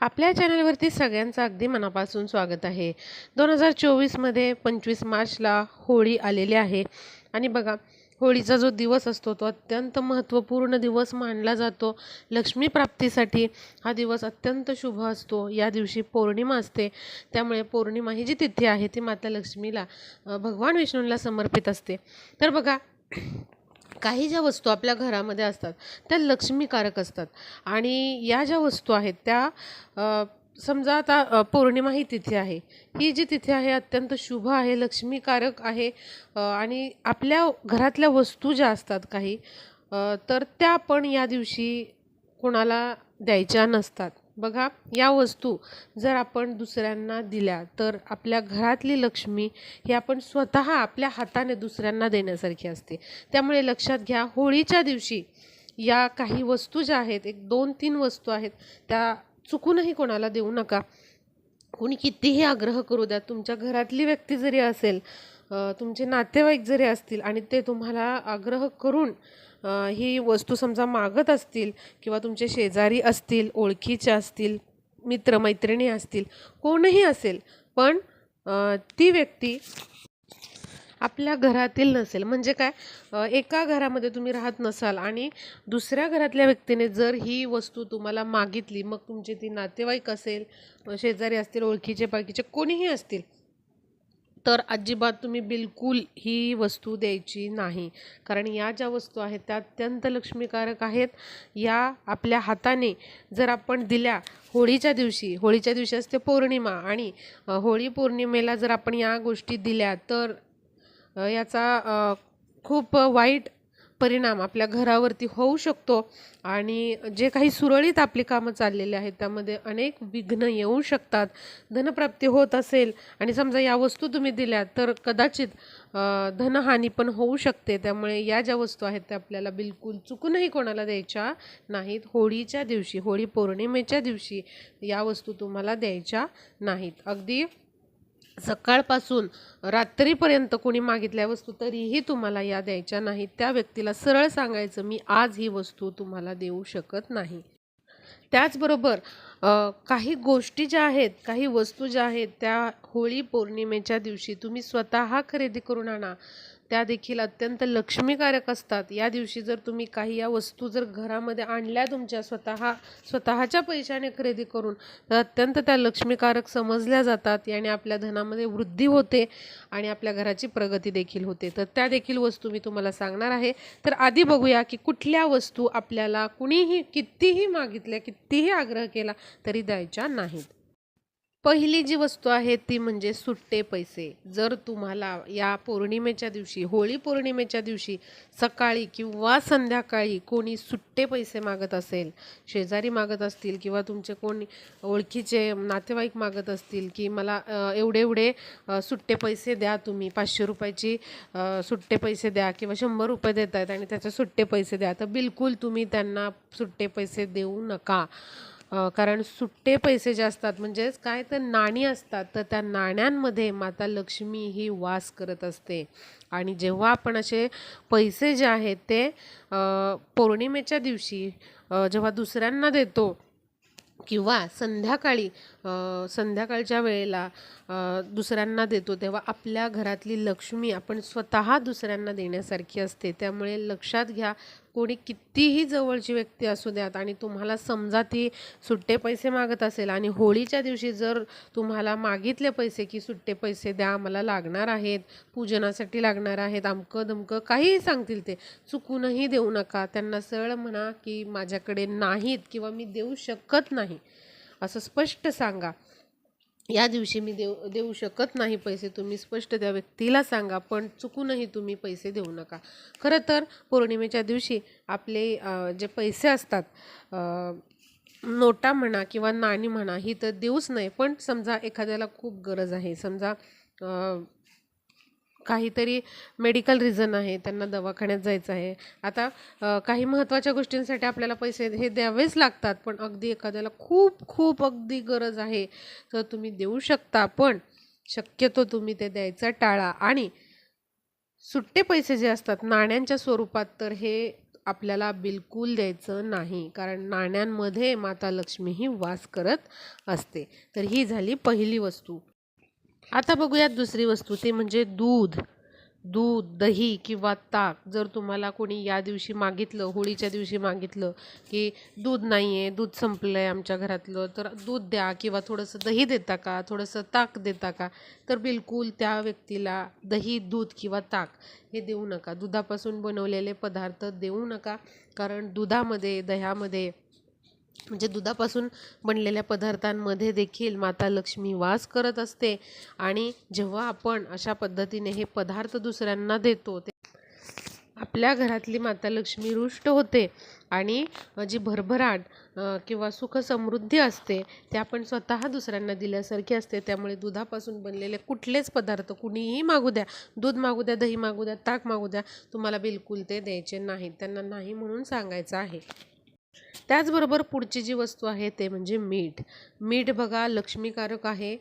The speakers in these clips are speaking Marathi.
आपल्या चॅनलवरती सगळ्यांचं अगदी मनापासून स्वागत आहे. दोन हजार चोवीसमध्ये पंचवीस मार्चला होळी आलेली आहे. आणि बघा होळीचा जो दिवस असतो तो अत्यंत महत्त्वपूर्ण दिवस मानला जातो. लक्ष्मी प्राप्तीसाठी हा दिवस अत्यंत शुभ असतो. या दिवशी पौर्णिमा असते. त्यामुळे पौर्णिमा ही जी तिथी आहे ती माता लक्ष्मीला भगवान विष्णूंना समर्पित असते. तर बघा काही ज्या वस्तू आपल्या घरामध्ये असतात त्या लक्ष्मीकारक असतात. आणि या ज्या वस्तू आहेत त्या समजा आता पौर्णिमा ही तिथी आहे. ही जी तिथी आहे अत्यंत शुभ आहे लक्ष्मीकारक आहे आणि आपल्या घरातल्या वस्तू ज्या असतात काही तर त्या पण या दिवशी कोणाला द्यायच्या नसतात. बघा या वस्तू जर आपण दुसऱ्यांना दिल्या तर आपल्या घरातली लक्ष्मी ही आपण स्वतः आपल्या हाताने दुसऱ्यांना देण्यासारखी असते. त्यामुळे लक्षात घ्या होळीच्या दिवशी या काही वस्तू ज्या आहेत एक दोन तीन वस्तू आहेत त्या चुकूनही कोणाला देऊ नका. कोणी कितीही आग्रह करू द्या तुमच्या घरातली व्यक्ती जरी असेल तुमचे नातेवाईक जरी असतील आणि ते तुम्हाला आग्रह करून ही वस्तू समजा मागत असतील किंवा तुमचे शेजारी असतील ओळखीचे असतील मित्रमैत्रिणी असतील कोणही असेल पण ती व्यक्ती आपल्या घरातील नसेल. म्हणजे काय? एका घरामध्ये तुम्ही राहत नसाल आणि दुसऱ्या घरातल्या व्यक्तीने जर ही वस्तू तुम्हाला मागितली मग तुमचे ती नातेवाईक असेल शेजारी असतील ओळखीचे पाळखीचे कोणीही असतील तर अजिबात तुम्ही बिलकुल ही वस्तू द्यायची नाही. कारण या ज्या वस्तू आहेत त्या अत्यंत लक्ष्मीकारक आहेत. या आपल्या हाताने जर आपण दिल्या होळीच्या दिवशी होळीच्या दिवशी असते पौर्णिमा आणि होळी पौर्णिमेला जर आपण या गोष्टी दिल्या तर याचा खूप वाईट परिणाम आपल्या घरावरती होऊ शकतो आणि जे काही सुरळीत आपली कामं चाललेली आहेत त्यामध्ये अनेक विघ्न येऊ शकतात. धनप्राप्ती होत असेल आणि समजा या वस्तू तुम्ही दिल्या तर कदाचित धनहानी पण होऊ शकते. त्यामुळे या ज्या वस्तू आहेत त्या आपल्याला बिलकुल चुकूनही कोणाला द्यायच्या नाहीत. होळीच्या दिवशी होळी पौर्णिमेच्या दिवशी या वस्तू तुम्हाला द्यायच्या नाहीत. अगदी सकाळपासून रात्रीपर्यंत कोणी मागितल्या वस्तू तरीही तुम्हाला या द्यायच्या नाहीत. त्या व्यक्तीला सरळ सांगायचं मी आज ही वस्तू तुम्हाला देऊ शकत नाही. त्याचबरोबर काही गोष्टी ज्या आहेत काही वस्तू ज्या आहेत त्या होळी पौर्णिमेच्या दिवशी तुम्ही स्वतः खरेदी करून आणा. त्या देखील अत्यंत लक्ष्मीकारक असतात. या दिवशी जर तुम्ही काही या वस्तू जर घरामध्ये आणल्या तुमच्या स्वतः स्वतःच्या पैशाने खरेदी करून तर अत्यंत त्या लक्ष्मीकारक समजल्या जातात. याने आपल्या धनामध्ये वृद्धी होते आणि आपल्या घराची प्रगती देखील होते. तर त्या देखील वस्तू मी तुम्हाला सांगणार आहे. तर आधी बघूया की कुठल्या वस्तू आपल्याला कुणीही कितीही मागितल्या कितीही आग्रह केला तरी द्यायच्या नाहीत. पहिली जी वस्तू आहे ती म्हणजे सुट्टे पैसे. जर तुम्हाला या पौर्णिमेच्या दिवशी होळी पौर्णिमेच्या दिवशी सकाळी किंवा संध्याकाळी कोणी सुट्टे पैसे मागत असेल शेजारी मागत असतील किंवा तुमचे कोणी ओळखीचे नातेवाईक मागत असतील की मला एवढे एवढे सुट्टे पैसे द्या तुम्ही पाचशे रुपयाची सुट्टे पैसे द्या किंवा शंभर रुपये देत आहेत आणि त्याचे सुट्टे पैसे द्या तर बिलकुल तुम्ही त्यांना सुट्टे पैसे देऊ नका. कारण सुट्टे पैसे जे असतात म्हणजेच काय तर नाणी असतात तर त्या नाण्यांमध्ये माता लक्ष्मी ही वास करत असते. आणि जेव्हा आपण असे पैसे जे आहेत ते पौर्णिमेच्या दिवशी जेव्हा दुसऱ्यांना देतो किंवा संध्याकाळी संध्याकाळच्या वेळेला दुसऱ्यांना देतो तेव्हा आपल्या घरातली लक्ष्मी आपण स्वतः दुसऱ्यांना देण्यासारखी असते. त्यामुळे लक्षात घ्या कोणी कितीही जवळची व्यक्ती असू द्यात आणि तुम्हाला समजा ती सुट्टे पैसे मागत असेल आणि होळीच्या दिवशी जर तुम्हाला मागितले पैसे की सुट्टे पैसे द्या मला लागणार आहेत पूजनासाठी लागणार आहेत अमकं दमकं काहीही सांगतील ते चुकूनही देऊ नका. त्यांना सरळ म्हणा की माझ्याकडे नाहीत किंवा मी देऊ शकत नाही. असं स्पष्ट सांगा. या दिवशी मी देऊ देऊ शकत नाही पैसे. तुम्ही स्पष्ट त्या व्यक्तीला सांगा पण चुकूनही तुम्ही पैसे देऊ नका. खरं तर पौर्णिमेच्या दिवशी आपले जे पैसे असतात नोटा म्हणा किंवा नाणी म्हणा ही तर देऊच नाही. पण समजा एखाद्याला खूप गरज आहे समजा काहीतरी मेडिकल रिझन आहे त्यांना दवाखान्यात जायचं आहे. आता काही महत्त्वाच्या गोष्टींसाठी आपल्याला पैसे हे द्यावेच लागतात पण अगदी एखाद्याला खूप खूप अगदी गरज आहे तर तुम्ही देऊ शकता पण शक्यतो तुम्ही ते द्यायचं टाळा. आणि सुट्टे पैसे जे असतात नाण्यांच्या स्वरूपात तर हे आपल्याला बिलकुल द्यायचं नाही कारण नाण्यांमध्ये माता लक्ष्मी ही वास करत असते. तर ही झाली पहिली वस्तू. आता बघूयात दुसरी वस्तू ते म्हणजे दूध. दूध दही किंवा ताक. जर तुम्हाला कोणी या दिवशी मागितलं होळीच्या दिवशी मागितलं की दूध नाही आहे दूध संपलं आहे आमच्या घरातलं तर दूध द्या किंवा थोडंसं दही देता का? थोडंसं ताक देता का? तर बिलकुल त्या व्यक्तीला दही दूध किंवा ताक हे देऊ नका. दुधापासून बनवलेले पदार्थ देऊ नका. कारण दुधामध्ये दह्यामध्ये म्हणजे दुधापासून बनलेल्या पदार्थांमध्ये देखील माता लक्ष्मी वास करत असते आणि जेव्हा आपण अशा पद्धतीने हे पदार्थ दुसऱ्यांना देतो ते आपल्या घरातली माता लक्ष्मी रुष्ट होते आणि जी भरभराट किंवा सुख समृद्धी असते ते आपण स्वतः दुसऱ्यांना दिल्यासारखी असते. त्यामुळे दुधापासून बनलेले कुठलेच पदार्थ कुणीही मागू द्या. दूध मागू द्या दही मागू द्या ताक मागू द्या तुम्हाला बिलकुल ते द्यायचे नाहीत. त्यांना नाही म्हणून सांगायचं आहे. त्याचबरोबर पुढची जी वस्तू आहे ते म्हणजे मीठ. मीठ बघा लक्ष्मीकारक आहे.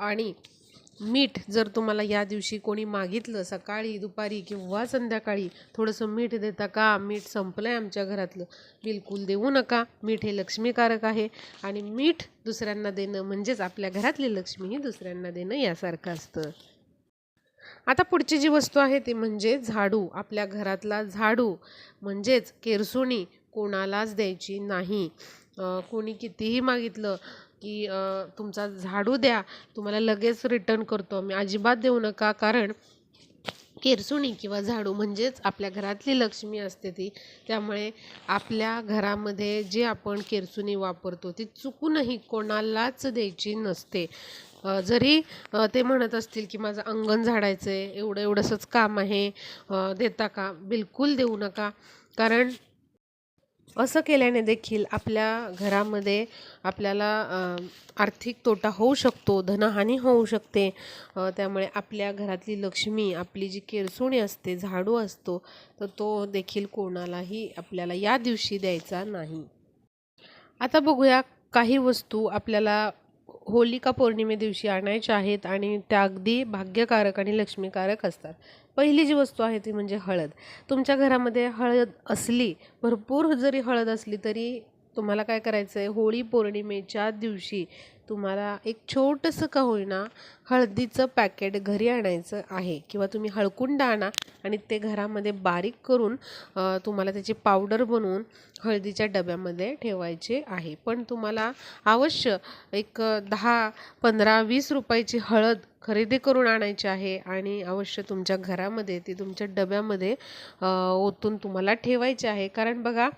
आणि मीठ जर तुम्हाला या दिवशी कोणी मागितलं सकाळी दुपारी किंवा संध्याकाळी थोडंसं मीठ देता का? मीठ संपलं आहे आमच्या घरातलं. बिलकुल देऊ नका. मीठ हे लक्ष्मीकारक आहे. आणि मीठ दुसऱ्यांना देणं म्हणजेच आपल्या घरातली लक्ष्मी ही दुसऱ्यांना देणं यासारखं असतं. आता पुढची जी वस्तू आहे ती म्हणजे झाडू. आपल्या घरातला झाडू म्हणजेच केरसुणी. कोणालाच द्यायची नाही. कोणी कितीही मागितलं की तुमचा झाडू द्या तुम्हाला लगेच रिटर्न करतो. आम्ही अजिबात देऊ नका. कारण केरसुणी किंवा झाडू म्हणजेच आपल्या घरातली लक्ष्मी असते ती. त्यामुळे आपल्या घरामध्ये जे आपण केरसुणी वापरतो ती चुकूनही कोणालाच द्यायची नसते. जरी ते म्हणत असतील की माझं अंगण झाडायचं आहे एवढं एवढंसंच काम आहे देता का? बिलकुल देऊ नका. कारण असं केल्याने देखील आपल्या घरामध्ये आपल्याला आर्थिक तोटा होऊ शकतो धनहानी होऊ शकते. त्यामुळे आपल्या घरातली लक्ष्मी आपली जी केरसुणी असते झाडू असतो तर तो देखील कोणालाही आपल्याला या दिवशी द्यायचा नाही. आता बघूया काही वस्तू आपल्याला होलिका पौर्णिमे दिवशी आणायच्या आहेत आणि त्या अगदी भाग्यकारक आणि लक्ष्मीकारक असतात. पहिली जी वस्तू आहे ती म्हणजे हळद. तुमच्या घरामध्ये हळद असली भरपूर जरी हळद असली तरी तुम्हाला काय करायचं आहे होळी पौर्णिमेच्या दिवशी तुम्हाला एक छोटंसं का होईना हळदीचं पॅकेट घरी आणायचं आहे. किंवा तुम्ही हळकुंड आणा आणि ते घरामध्ये बारीक करून तुम्हाला त्याची पावडर बनवून हळदीच्या डब्यामध्ये ठेवायचे आहे. पण तुम्हाला अवश्य एक दहा पंधरा वीस रुपयाची हळद खरेदी करून आणायची आहे आणि अवश्य तुमच्या घरामध्ये ती तुमच्या डब्यामध्ये ओतून तुम्हाला ठेवायची आहे. कारण बघा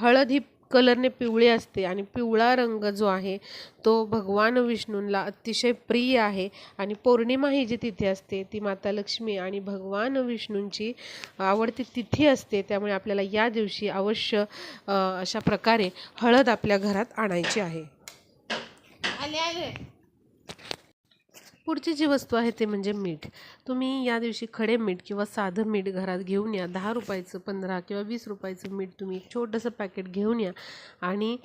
हळद ही कलरने पिवळी असते आणि पिवळा रंग जो आहे तो भगवान विष्णूंना अतिशय प्रिय आहे. आणि पौर्णिमा ही जी तिथी असते ती माता लक्ष्मी आणि भगवान विष्णूंची आवडती तिथी असते. त्यामुळे आपल्याला या दिवशी अवश्य अशा प्रकारे हळद आपल्या घरात आणायची आहे. पुढची जी वस्तू आहे ते म्हणजे मीठ. तुम्ही या दिवशी खडे मीठ किंवा साधं मीठ घरात घेऊन या. दहा रुपयाचं पंधरा किंवा वीस रुपयाचं मीठ तुम्ही एक छोटंसं पॅकेट घेऊन या. आणि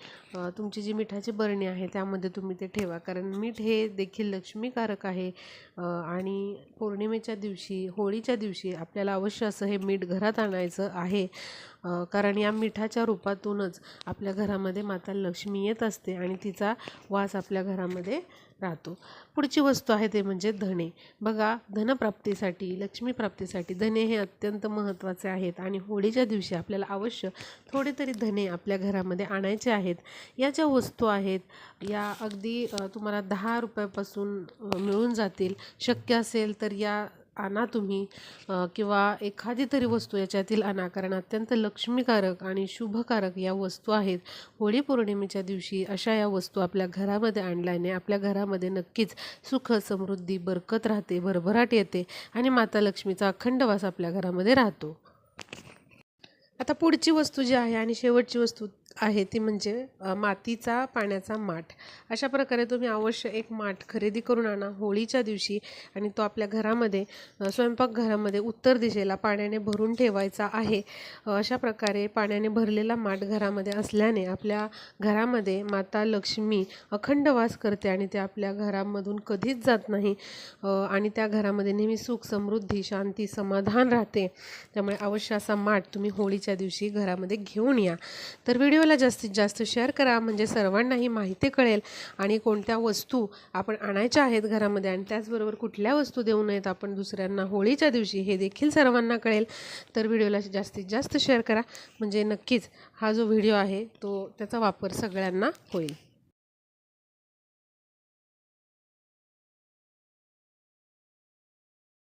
तुमची जी मिठाची बरणी आहे त्यामध्ये तुम्ही ते ठेवा. कारण मीठ हे देखील लक्ष्मीकारक आहे. आणि पौर्णिमेच्या दिवशी होळीच्या दिवशी आपल्याला अवश्य असं हे मीठ घरात आणायचं आहे. कारण या मिठाच्या रूपातूनच आपल्या घरामध्ये माता लक्ष्मी येत असते आणि तिचा वास आपल्या घरामध्ये राहतो. पुढची वस्तू आहे ते म्हणजे धणे. बघा धनप्राप्तीसाठी लक्ष्मीप्राप्तीसाठी धने हे अत्यंत महत्त्वाचे आहेत आणि होळीच्या दिवशी आपल्याला अवश्य थोडे तरी धने आपल्या घरामध्ये आणायचे आहेत. या ज्या वस्तू आहेत या अगदी तुम्हाला दहा रुपयापासून मिळून जातील. शक्य असेल तर या आणा तुम्ही. किंवा एखादी तरी वस्तू याच्यातील आणा कारण अत्यंत लक्ष्मीकारक आणि शुभकारक या वस्तू आहेत. होळी पौर्णिमेच्या दिवशी अशा या वस्तू आपल्या घरामध्ये आणल्याने आपल्या घरामध्ये नक्कीच सुख समृद्धी बरकत राहते भरभराट येते आणि माता लक्ष्मीचा अखंड वास आपल्या घरामध्ये राहतो. आता पुढची वस्तू जी आहे आणि शेवटची वस्तू आहे ती म्हणजे मातीचा पाण्याचा माठ. अशा प्रकारे तुम्ही अवश्य एक माठ खरेदी करून आणा होळीच्या दिवशी आणि तो आपल्या घरामध्ये स्वयंपाकघरामध्ये उत्तर दिशेला पाण्याने भरून ठेवायचा आहे. अशा प्रकारे पाण्याने भरलेला माठ घरामध्ये असल्याने आपल्या घरामध्ये माता लक्ष्मी अखंड वास करते आणि ते आपल्या घरामधून कधीच जात नाही. आणि त्या घरामध्ये नेहमी सुख समृद्धी शांती समाधान राहते. त्यामुळे अवश्य असा माठ तुम्ही होळीच्या दिवशी घरामध्ये घेऊन या. तर व्हिडिओ व्हिडिओला जास्तीत जास्त शेअर करा म्हणजे सर्वांनाही माहिती कळेल. आणि कोणत्या वस्तू आपण आणायच्या आहेत घरामध्ये आणि त्याचबरोबर कुठल्या वस्तू देऊ नयेत आपण दुसऱ्यांना होळीच्या दिवशी हे देखील सर्वांना कळेल. तर व्हिडिओला जास्तीत जास्त शेअर करा. म्हणजे नक्कीच हा जो व्हिडिओ आहे तो त्याचा वापर सगळ्यांना होईल.